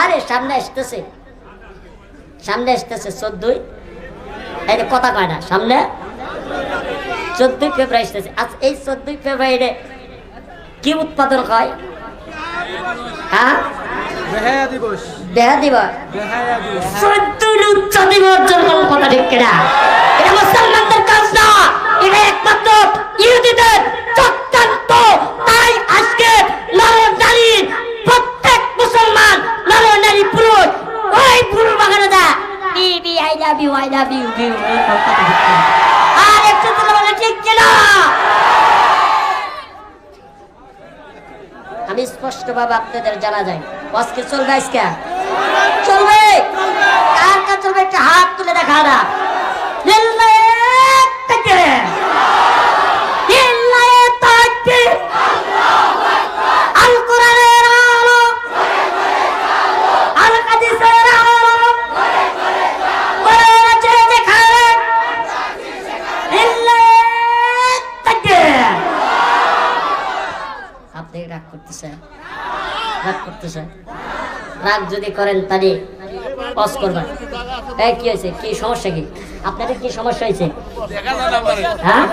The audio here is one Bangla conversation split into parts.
আরে সামনে আসতেছে। সামনে আসতেছে চোদ্দই। এই কথা কয় না সামনে। চোদ্দই ফেব্রুয়ারি আসতেছে। আচ্ছা এই চোদ্দই ফেব্রুয়ারিতে কি উৎপাদন হয়? হ্যাঁ? দিবস। কথা ঠিক কিনা? এটা মুসলমানদের কাজ না। এটা একমাত্র ইহুদিদের চক্রান্ত তাই আজকে নর নারী প্রত্যেক মুসলমান নর নারী পুরুষ ওই পুরুষ বাগানে দা কিনা আমি স্পষ্ট ভাবে আপনাদের জানা যায় আজকে চলবে আজকে? চলবে। চলবে? একটা হাত তুলে দেখা না আপনি রাগ করতেছেন রাগ করতেছেন রাগ যদি করেন তাহলে পজ করবেন। এই কি হয়েছে? কি সমস্যা কি? আপনাদের কি সমস্যা হয়েছে? হ্যাঁ?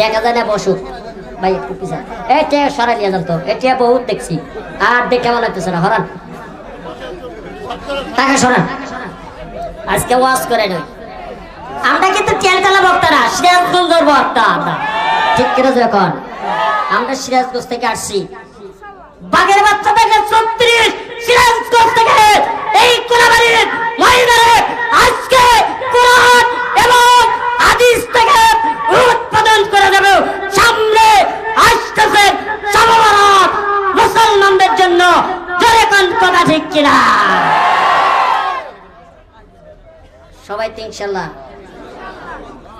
দেখা যায় না? না। বসুক ভাই একটু পিছা এটা সরাই নিয়ে যান তো। এটা বহুত দেখছি। আর দেখে মনে হইতেছে না? হরান টাকা সরান। আজকে ওয়াজ করে নই। আমরা কিন্তু তেলতলা বক্তারা সিরাজগঞ্জের বক্তা আমরা। ঠিক কিনা যখন আমরা সিরাজগঞ্জ থেকে আসছি। বাগের বাচ্চা থেকে ছত্রিশ, সিরাজগঞ্জ থেকে এই কোলাবাড়ির মহিলারে আজকে কোরআন এবং থেকে উৎপাদন করে দেবে সামনে আসতেছে মুসলমানদের জন্য। জোরে কথা ঠিক কিনা? সবাই তো ইনশাল্লাহ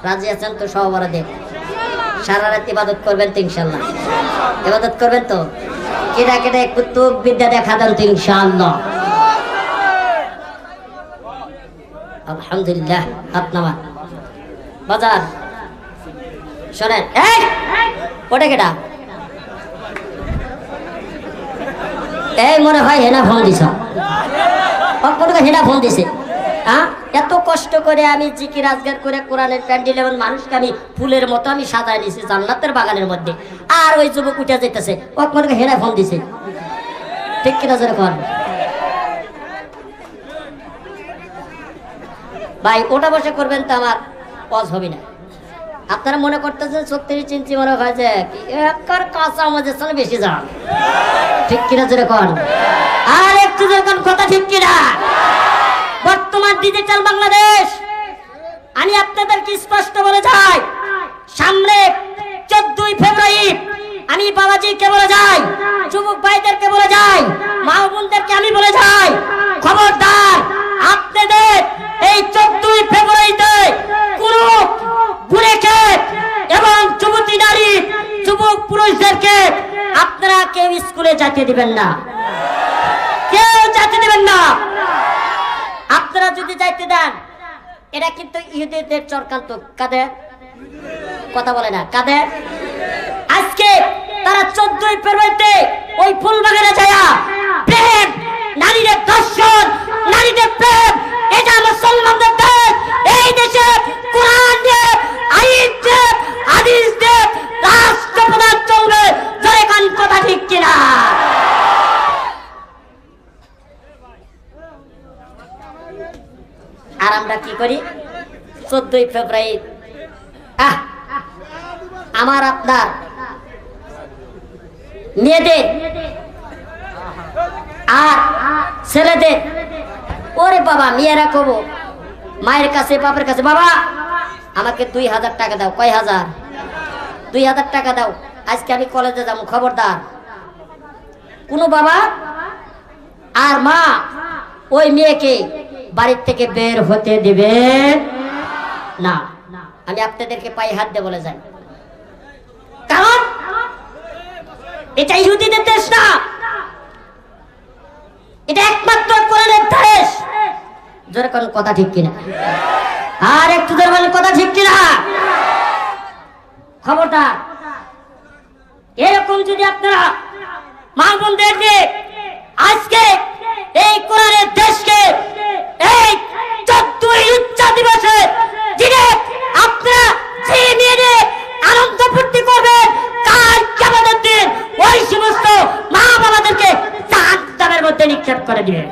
রাজি আছেন তো সহবরাদে সারা রাত ইবাদত করবেন তো ইনশাল্লাহ ইবাদত করবেন তো? কেটা কেটে কুতুব বিদ্যা দেখা দেন তো ইনশাআল্লাহ। আলহামদুলিল্লাহ, হাত নামা। বাজার, শোনেন, এই! ওটা কেটা এই মনে হয় হেনা ফোন দিছ। অপরকে হেনা ফোন দিছে। হ্যাঁ? এত কষ্ট করে আমি জিকির আজগার করে কোরআনের প্যান্ডেল এবং মানুষকে আমি ফুলের মতো আমি সাজায় নিয়েছি জান্নাতের বাগানের মধ্যে। আর ওই যুবক উঠে যেতেছে অপরকে হেনা ফোন দিছে। ঠিক কিনা জোরে কর ভাই, ওটা বসে করবেন তো আমার পজ হবে না। আপনারা মনে করতেছেন সত্যি চিন্তি মনে হয় যে কি একার কাঁচা আমাদের সামনে বেশি যান। ঠিক কিনা যেরকম আর একটু যেরকম কথা ঠিক কিনা? বর্তমান ডিজিটাল বাংলাদেশ। আমি আপনাদেরকে স্পষ্ট বলে যাই, সামনে চোদ্দই ফেব্রুয়ারি আমি বাবাজিকে বলে যাই, যুবক ভাইদেরকে বলে যাই, মা বোনদেরকে আমি বলে যাই, খবরদার, আপনাদের এই চোদ্দই ফেব্রুয়ারিতে কোন বুড়েকে এবং যুবতী নারী, যুবক পুরুষদেরকে আপনারা কেউ স্কুলে যেতে দিবেন না। কেউ যেতে দিবেন না। আপনারা যদি যাইতে দেন, এটা কিন্তু ইহুদিদের চরকান্ত কাদের? কথা বলে না। কাদের? আজকে তারা চোদ্দই ফেব্রুয়ারিতে ওই ফুলবাগানে যায়া প্রেম, নারীদের দর্শন নারীদের প্রেম, এটা মুসলমানদের দেশ এই দেশে কোরআন দিয়ে আইন দিয়ে হাদিস দিয়ে রাষ্ট্রপ্রধান চলবে জয় কান কথা ঠিক কিনা আর আমরা কি করি? চোদ্দই ফেব্রুয়ারি। আহ! আমার আপনার মেয়েদের আর ছেলেদের। ওরে বাবা, মেয়েরা কব। মায়ের কাছে, বাপের কাছে, বাবা, আমাকে দুই হাজার টাকা দাও। কয় হাজার? দুই হাজার টাকা দাও। আজকে আমি কলেজে যাব, খবরদার। কোনো বাবা আর মা, ওই মেয়েকে বাড়ির থেকে বের হতে দিবে না। আমি আপনাদেরকে পায়ে হাত দিয়ে বলে যাই। কারণ এটা ইহুদিদের দেশ না। এটা একমাত্র কোরআনের দেশ। জোরে কোন কথা ঠিক কিনা? আর একটু জোরে বলেন, কথা ঠিক কিনা? খবরদার। এরকম যদি আপনারা মা বোনদেরকে আজকে নিক্ষেপ করে দিবে